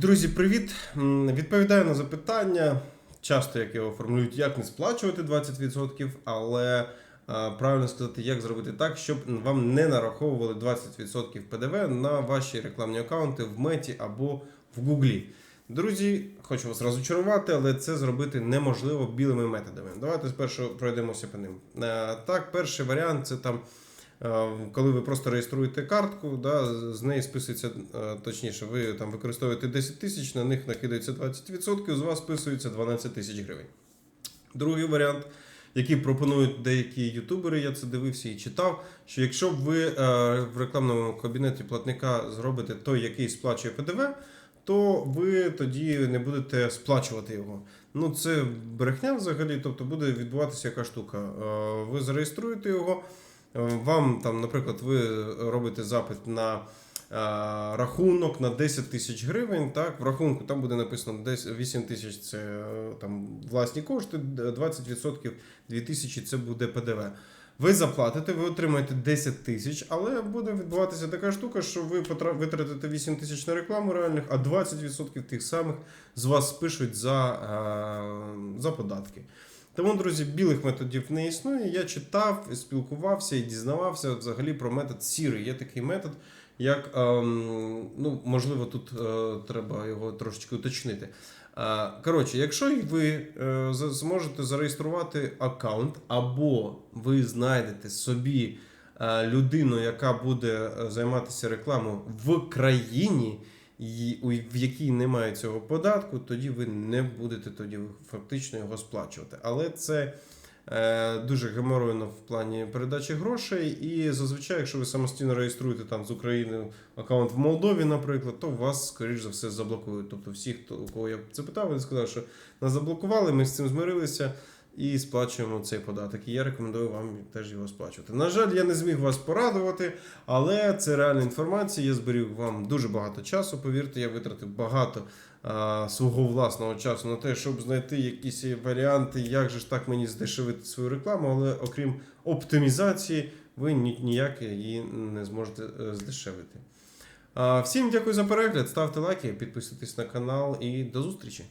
Друзі, привіт! Відповідаю на запитання. Часто як його формулюють, як не сплачувати 20%, але правильно сказати, як зробити так, щоб вам не нараховували 20% ПДВ на ваші рекламні аккаунти в меті або в Гуглі. Друзі, хочу вас розочарувати, але це зробити неможливо білими методами. Давайте спершу пройдемося по ним. Е, Так, перший варіант це там. Е, Коли ви просто реєструєте картку, да, з неї списується, е, точніше, ви там використовуєте 10 тисяч, на них накидається 20%, з вас списується 12 тисяч гривень. Другий варіант, який пропонують деякі ютубери, я це дивився і читав, що якщо ви е, в рекламному кабінеті платника зробите той, який сплачує ПДВ, то ви тоді не будете сплачувати його. Ну, це брехня взагалі, тобто буде відбуватися яка штука. Ви зареєструєте його. Вам там, наприклад, ви робите запит на е, рахунок на 10 тисяч гривень. Так, в рахунку там буде написано 10 8 тисяч це е, там власні кошти, 20% 2 тисячі це буде ПДВ. Ви заплатите, ви отримаєте 10 тисяч, але буде відбуватися така штука, що ви витратите 8 тисяч на рекламу реальних, а 20% тих самих з вас спишуть за, е, за податки. Тому, друзі, білих методів не існує. Я читав, спілкувався і дізнавався взагалі про метод сірий. Є такий метод, як ем, ну, можливо, тут е, треба його трошечки уточнити. Е, Коротше, якщо ви е, зможете зареєструвати аккаунт, або ви знайдете собі людину, яка буде займатися рекламою в країні, в якій немає цього податку, тоді ви не будете тоді фактично його сплачувати. Але це е, дуже геморойно в плані передачі грошей. І зазвичай, якщо ви самостійно реєструєте там з України аккаунт в Молдові, наприклад, то вас, скоріш за все, заблокують. Тобто, всі, хто у кого я це питав, вони сказали, що нас заблокували, ми з цим змирилися. І сплачуємо цей податок. І я рекомендую вам теж його сплачувати. На жаль, я не зміг вас порадувати, але це реальна інформація. Я зберіг вам дуже багато часу. Повірте, я витратив багато а, свого власного часу на те, щоб знайти якісь варіанти, як же ж так мені здешевити свою рекламу. Але окрім оптимізації, ви ні- ніяк її не зможете е, здешевити. Всім дякую за перегляд. Ставте лайки, підписуйтесь на канал і до зустрічі.